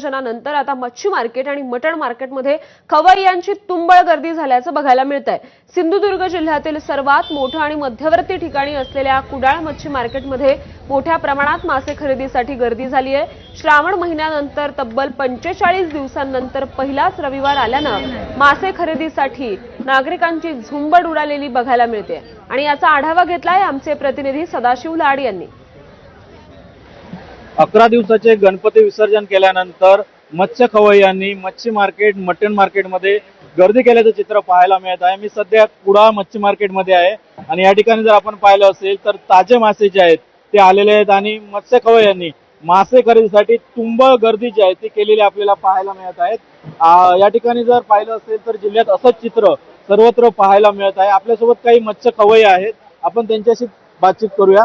विसर्जनानंतर आता मच्छी मार्केट आणि मटण मार्केटमध्ये खवय्यांची तुंबळ गर्दी झाल्याचं बघायला मिळत आहे सिंधुदुर्ग जिल्ह्यातील सर्वात मोठं आणि मध्यवर्ती ठिकाणी असलेल्या कुडाळ मच्छी मार्केटमध्ये मोठ्या प्रमाणात मासे खरेदीसाठी गर्दी झाली आहे. श्रावण महिन्यानंतर तब्बल पंचेचाळीस दिवसांनंतर पहिलाच रविवार आल्यानं मासे खरेदीसाठी नागरिकांची झुंबड उडालेली बघायला मिळते. आणि याचा आढावा घेतलाय आमचे प्रतिनिधी सदाशिव लाड यांनी. अकरा दिवसाचे गणपती विसर्जन केल्यानंतर मत्स्य खवय्यांनी मच्छी मार्केट मटण मार्केटमध्ये गर्दी केल्याचं चित्र पाहायला मिळत आहे. मी सध्या कुडा मच्छी मार्केटमध्ये आहे आणि या ठिकाणी जर आपण पाहिलं असेल तर ताजे मासे जे आहेत ते आलेले आहेत आणि मत्स्य खवय्यांनी मासे खरेदीसाठी तुंबळ गर्दी जी आहे ती केलेली आपल्याला पाहायला मिळत आहेत या ठिकाणी जर पाहिलं असेल तर जिल्ह्यात असंच चित्र सर्वत्र पाहायला मिळत आहे. आपल्यासोबत काही मत्स्य खवय्ये आहेत. आपण त्यांच्याशी बातचीत करूया.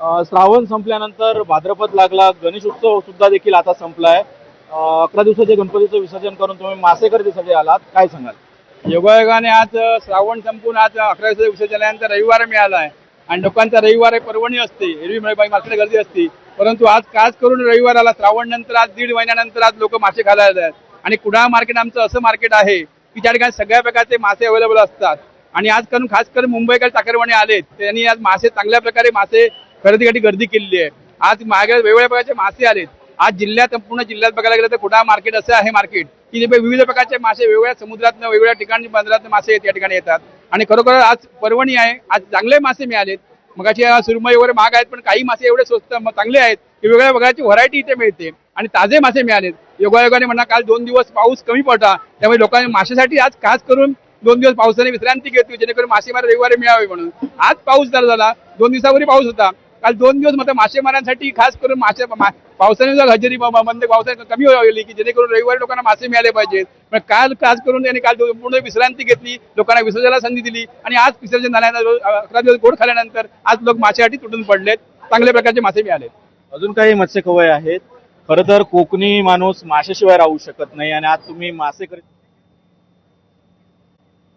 श्रावण संपल्यानंतर भाद्रपद लागला गणेश उत्सव सुद्धा देखील आता संपलाय. अकरा दिवसाचे गणपतीचं विसर्जन करून तुम्ही मासे दिवसाचे आलात. काय सांगाल? योगायोगाने आज श्रावण संपून आज अकरा दिवसाच्या विसर्जनानंतर रविवार मिळाला आहे आणि लोकांचा रविवार एक पर्वणी असते एरवी मार्केट गर्दी असते. परंतु आज खास करून रविवार आला. श्रावण नंतर आज दीड महिन्यानंतर आज लोक मासे खायला आहेत आणि कुडाळ मार्केट आमचं असं मार्केट आहे की त्या ठिकाणी सगळ्या प्रकारचे मासे अवेलेबल असतात. आणि आज करून खास करून मुंबईकडे टाकरवाणी आलेत. त्यांनी आज मासे चांगल्या प्रकारे मासे खरेदीसाठी गर्दी केलेली आहे. आज मागे वेगवेगळ्या प्रकारचे मासे आलेत. आज जिल्ह्यात पूर्ण जिल्ह्यात बघायला गेलं तर कुडाळ मार्केट असं आहे मार्केट की विविध प्रकारचे मासे वेगवेगळ्या समुद्रातनं वेगवेगळ्या ठिकाणी बंदरात मासे या ठिकाणी येतात. आणि खरोखर आज पर्वणी आहे. आज चांगले मासे मिळालेत. मगाशी सुरमई वगैरे महाग आहेत पण काही मासे एवढे स्वस्त चांगले आहेत की वेगळ्या प्रकारची व्हरायटी इथे मिळते. आणि ताजे मासे मिळालेत. योगायोगाने म्हणा काल दोन दिवस पाऊस कमी पडला. त्यामुळे लोकांनी माशासाठी आज खास करून दोन दिवस पावसाने विश्रांती घेतली जेणेकरून मासेमार रविवारी मिळावे म्हणून. आज पाऊस जर झाला दोन दिवसापूर्वी पाऊस होता. काल दोन दिवस मात्र मासेमारांसाठी खास करून मासे पावसाने जर हजेरी बंद पावसाने कमी व्हावी की जेणेकरून रविवारी लोकांना मासे मिळाले पाहिजेत. पण काल खास करून त्यांनी काल पूर्ण विश्रांती घेतली लोकांना विसर्जनाला संधी दिली आणि आज विसर्जन झाल्यानंतर अकरा दिवस गोड खाल्यानंतर आज लोक मासेसाठी तुटून पडलेत. चांगल्या प्रकारचे मासे मिळालेत. अजून काही मत्स्य कवय आहेत? खरं तर कोकणी माणूस माशाशिवाय राहू शकत नाही आणि आज तुम्ही मासे करीत